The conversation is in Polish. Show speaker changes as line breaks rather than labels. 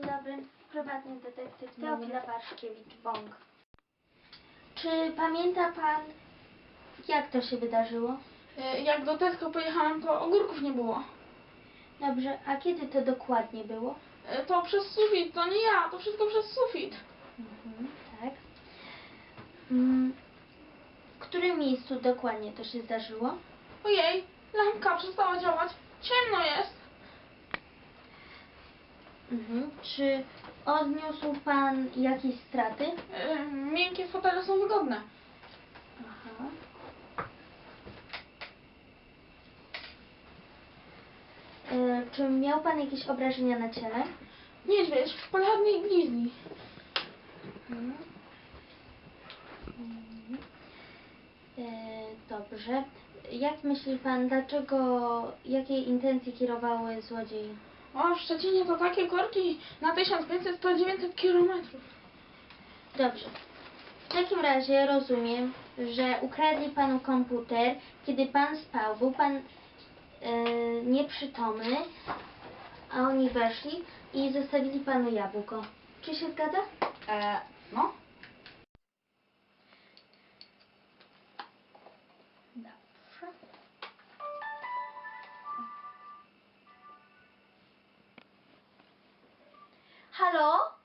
dobry. Prywatny detektyw Teofila Paszkiewicz-Bąk. Czy pamięta pan, jak to się wydarzyło?
Y, Jak do Tesco pojechałam, to ogórków nie było.
Dobrze, a kiedy to dokładnie było?
Y, To przez sufit, to nie ja, to wszystko przez sufit.
Mhm, tak. Mm, w którym miejscu dokładnie to się zdarzyło?
Ojej, lampka przestała działać. Ciemno jest.
Mhm. Czy odniósł pan jakieś straty?
Y, Miękkie fotele są wygodne.
Aha. E, czy miał pan jakieś obrażenia na ciele?
Niedźwiedź, polarnej blizni.
Mhm. Mhm. E, dobrze. Jak myśli pan, dlaczego, jakie intencje kierowały złodziei?
O, w Szczecinie to takie korki na 1500 to 900 kilometrów.
Dobrze. W takim razie rozumiem, że ukradli panu komputer, kiedy pan spał. Był pan e, nieprzytomny, a oni weszli i zostawili panu jabłko. Czy się zgadza?
E, no.
Hello?